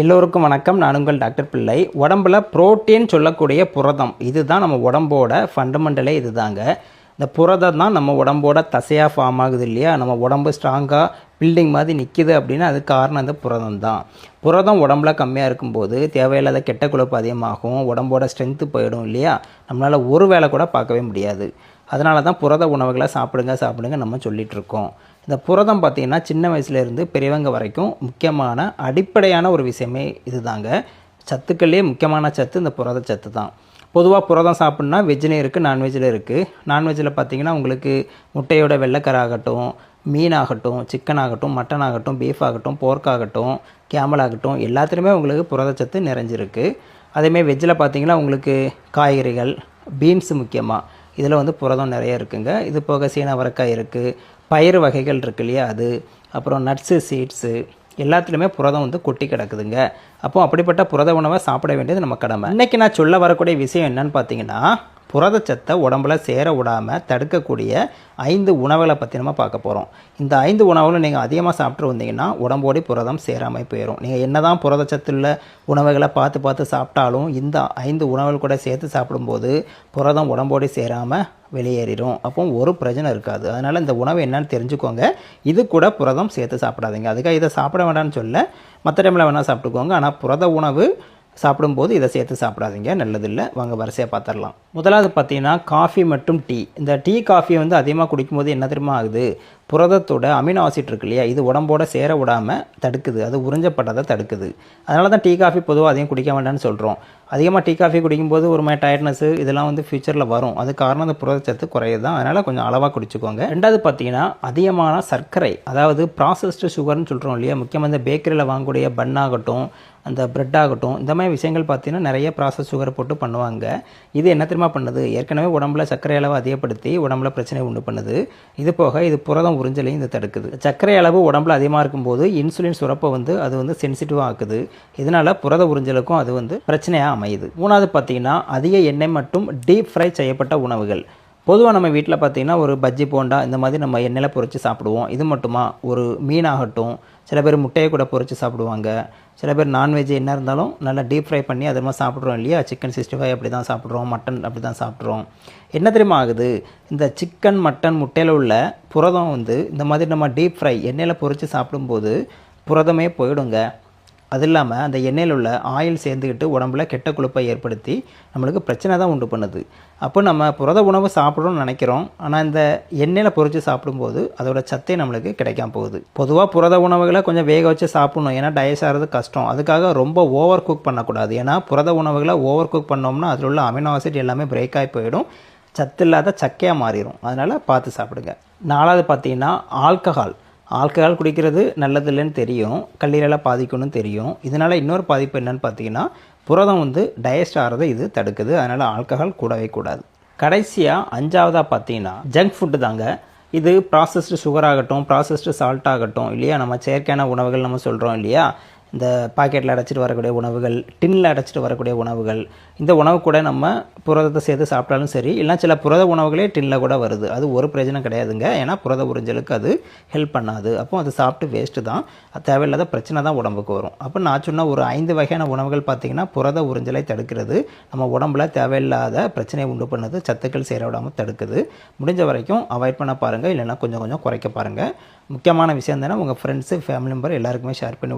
எல்லோருக்கும் வணக்கம். நான் உங்கள் டாக்டர் பிள்ளை. உடம்புல புரோட்டீன் சொல்லக்கூடிய புரதம். இதுதான் நம்ம உடம்போட ஃபண்டமெண்டலே இதுதாங்க. இந்த புரதம் தான் நம்ம உடம்போட தசையாக ஃபார்ம் ஆகுது இல்லையா? நம்ம உடம்பு ஸ்ட்ராங்காக பில்டிங் மாதிரி நிற்கிது அப்படின்னா அதுக்கு காரணம் அந்த புரதம் தான் புரதம் உடம்புல கம்மியாக இருக்கும்போது தேவையில்லாத கெட்ட கொழுப்பு அதிகமாகும். உடம்போட ஸ்ட்ரென்த்து போயிடும் இல்லையா? நம்மளால் ஒரு வேளை கூட பார்க்கவே முடியாது. அதனால தான் புரத உணவுகளை சாப்பிடுங்க சாப்பிடுங்க நம்ம சொல்லிகிட்ருக்கோம் இந்த புரதம் பார்த்திங்கன்னா சின்ன வயசுலேருந்து பெரியவங்க வரைக்கும் முக்கியமான அடிப்படையான ஒரு விஷயமே இதுதாங்க. சத்துக்கள்லேயே முக்கியமான சத்து இந்த புரத சத்து தான். பொதுவாக புரதம் சாப்பிட்னா வெஜ்லேயும் இருக்குது நான்வெஜ்ஜில் இருக்குது நான்வெஜ்ஜில் பார்த்திங்கன்னா உங்களுக்கு முட்டையோட வெள்ளைக்கராகட்டும் மீனாகட்டும் சிக்கன் ஆகட்டும் மட்டன் ஆகட்டும் பீஃப் ஆகட்டும் போர்க் ஆகட்டும் கேமல் ஆகட்டும் எல்லாத்துலேயுமே உங்களுக்கு புரதச்சத்து நிறைஞ்சிருக்கு. அதேமாதிரி வெஜ்ஜில் பார்த்திங்கன்னா உங்களுக்கு காய்கறிகள் பீன்ஸ் முக்கியமாக இதில் வந்து புரதம் நிறைய இருக்குங்க. இது போக சீன அவரைக்காய் இருக்குது பயிறு வகைகள் இருக்கு இல்லையா அது. அப்புறம் நட்ஸு சீட்ஸு எல்லாத்துலேயுமே புரதம் வந்து கொட்டி கிடக்குதுங்க. அப்போ அப்படிப்பட்ட புரத உணவை சாப்பிட வேண்டியது நம்ம கடமை. இன்றைக்கி நான் சொல்ல வரக்கூடிய விஷயம் என்னன்னு பார்த்தீங்கன்னா புரதச்சத்தை உடம்புல சேர விடாமல் தடுக்கக்கூடிய ஐந்து உணவுகளை பற்றி நம்ம பார்க்க போகிறோம் இந்த ஐந்து உணவுகளும் நீங்கள் அதிகமாக சாப்பிட்டு வந்தீங்கன்னா உடம்போடி புரதம் சேராமல் போயிடும் நீங்கள் என்ன தான் புரதச்சத்துள்ள உணவுகளை பார்த்து பார்த்து சாப்பிட்டாலும் இந்த ஐந்து உணவுகள் கூட சேர்த்து சாப்பிடும்போது புரதம் உடம்போடி சேராமல் வெளியேறிடும் அப்போ ஒரு பிரச்சனை இருக்காது. அதனால் இந்த உணவு என்னன்னு தெரிஞ்சுக்கோங்க. இது கூட புரதம் சேர்த்து சாப்பிடாதீங்க. அதுக்காக இதை சாப்பிட வேண்டாம்னு சொல்ல. மற்ற டைமில் வேணால் சாப்பிட்டுக்கோங்க. ஆனால் புரத உணவு சாப்பிடும்போது இதை சேர்த்து சாப்பிடாதீங்க. நல்லதில்லை. வாங்க வரிசையாக பார்த்துடலாம். முதலாவது பார்த்தீங்கன்னா காஃபி மற்றும் டீ இந்த டீ காஃபியை வந்து அதிகமாக குடிக்கும்போது என்ன தெரியுமா ஆகுது? புரதத்தோட அமினோ ஆசிட் இருக்கு இல்லையா? இது உடம்போட சேர விடாமல் தடுக்குது. அது உறிஞ்சப்பட்டதை தடுக்குது. அதனால தான் டீ காஃபி பொதுவாக அதையும் குடிக்க வேண்டாம்னு சொல்கிறோம் அதிகமாக டீ காஃபி குடிக்கும்போது ஒரு மாதிரி டயர்ட்னஸ் இதெல்லாம் வந்து ஃப்யூச்சரில் வரும். அது காரணம் அந்த புரதச்சத்து குறையுது தான். அதனால் கொஞ்சம் அளவாக குடிச்சுக்கோங்க. ரெண்டாவது பார்த்தீங்கன்னா அதிகமான சர்க்கரை அதாவது ப்ராசஸ்டு சுகர்னு சொல்கிறோம் இல்லையா? முக்கியமாக இந்த பேக்கரியில் வாங்கக்கூடிய பன் ஆகட்டும் அந்த பிரெட் ஆகட்டும் இந்த மாதிரி விஷயங்கள் பார்த்தீங்கன்னா நிறைய ப்ராசஸ் சுகர் போட்டு பண்ணுவாங்க. இது என்ன தெரியுமா பண்ணுது? ஏற்கனவே உடம்புல சர்க்கரை அளவு அதிகப்படுத்தி உடம்புல பிரச்சனை உண்டு பண்ணுது. இது போக இது புரதம் உறிஞ்சலையும் இது தடுக்குது. சர்க்கரை அளவு உடம்புல அதிகமாக இருக்கும்போது இன்சுலின் சுரப்பை வந்து அது வந்து சென்சிட்டிவாக ஆக்குது. இதனால் புரத உறிஞ்சலுக்கும் அது வந்து பிரச்சனையாக அமையுது. மூணாவது பார்த்தீங்கன்னா அதிக எண்ணெய் மற்றும் டீப் ஃப்ரை செய்யப்பட்ட உணவுகள். பொதுவாக நம்ம வீட்டில் பார்த்தீங்கன்னா ஒரு பஜ்ஜி போண்டா இந்த மாதிரி நம்ம எண்ணெயில் பொரித்து சாப்பிடுவோம். இது மட்டுமா ஒரு மீனாகட்டும் சில பேர் முட்டையை கூட பொரித்து சாப்பிடுவாங்க. சில பேர் நான்வெஜ் என்ன இருந்தாலும் நல்லா டீப் ஃப்ரை பண்ணி அது மாதிரி சாப்பிட்றோம் இல்லையா? சிக்கன் சிக்ஸ்டி ஃபைவ் அப்படி தான் சாப்பிட்றோம் மட்டன் அப்படி தான் சாப்பிட்றோம். என்ன தெரியுமா ஆகுது? இந்த சிக்கன் மட்டன் முட்டையில் உள்ள புரதம் வந்து இந்த மாதிரி நம்ம டீப் ஃப்ரை எண்ணெயில் பொறிச்சு சாப்பிடும்போது புரதமே போயிடுங்க. அது இல்லாமல் அந்த எண்ணெயில் உள்ள ஆயில் சேர்ந்துக்கிட்டு உடம்புல கெட்ட கொழுப்பை ஏற்படுத்தி நம்மளுக்கு பிரச்சனை தான் உண்டு பண்ணுது. அப்போ நம்ம புரத உணவு சாப்பிட்றோம்னு நினைக்கிறோம். ஆனால் இந்த எண்ணெயில் பொரித்து சாப்பிடும்போது அதோட சத்தே நம்மளுக்கு கிடைக்காம போகுது. பொதுவாக புரத உணவுகளை கொஞ்சம் வேக வச்சு சாப்பிடணும். ஏன்னா டயஸ் ஆகிறது கஷ்டம். அதுக்காக ரொம்ப ஓவர் குக் பண்ணக்கூடாது. ஏன்னா புரத உணவுகளை ஓவர் குக் பண்ணோம்னா அதில் உள்ள அமினோ ஆசிட் எல்லாமே பிரேக் ஆகி போயிடும். சத்து இல்லாத சக்கையாக மாறிடும் அதனால் பார்த்து சாப்பிடுங்க. நாலாவது பார்த்தீங்கன்னா ஆல்கஹால் ஆல்கஹால் குடிக்கிறது நல்லதில்லைன்னு தெரியும். கல்லீரலை பாதிக்கணும்னு தெரியும். இதனால் இன்னொரு பாதிப்பு என்னன்னு பார்த்தீங்கன்னா புரதம் வந்து டைஜஸ்ட் ஆகிறத இது தடுக்குது. அதனால் ஆல்கஹால் கூடவே கூடாது. கடைசியாக அஞ்சாவதாக பார்த்தீங்கன்னா ஜங்க் ஃபுட்டு தாங்க. இது ப்ராசஸ்டு சுகர் ஆகட்டும் ப்ராசஸ்டு சால்ட் ஆகட்டும் இல்லையா? நம்ம செயற்கையான உணவுகள் நம்ம சொல்கிறோம் இல்லையா? இந்த பாக்கெட்டில் அடைச்சிட்டு வரக்கூடிய உணவுகள் டின்னில் அடைச்சிட்டு வரக்கூடிய உணவுகள் இந்த உணவு கூட நம்ம புரதத்தை சேர்த்து சாப்பிட்டாலும் சரி இல்லைனா சில புரத உணவுகளே டின்னில் கூட வருது. அது ஒரு பிரச்சனை கிடையாதுங்க. ஏன்னா புரத உறிஞ்சலுக்கு அது ஹெல்ப் பண்ணாது. அப்போ அது சாப்பிட்டு வேஸ்ட்டு தான். அது தேவையில்லாத பிரச்சனை தான் உடம்புக்கு வரும். அப்போ நான் சொன்ன ஒரு ஐந்து வகையான உணவுகள் பார்த்திங்கன்னா புரத உறிஞ்சலை தடுக்கிறது நம்ம உடம்புல தேவையில்லாத பிரச்சனையை உண்டு பண்ணுது சத்துக்கள் சேர விடாமல் தடுக்குது. முடிஞ்ச வரைக்கும் அவாய்ட் பண்ண பாருங்கள் இல்லைன்னா கொஞ்சம் கொஞ்சம் குறைக்க பாருங்கள் முக்கியமான விஷயம் தானே உங்கள் ஃப்ரெண்ட்ஸு ஃபேமிலி மெம்பர் எல்லாருக்குமே ஷேர் பண்ணி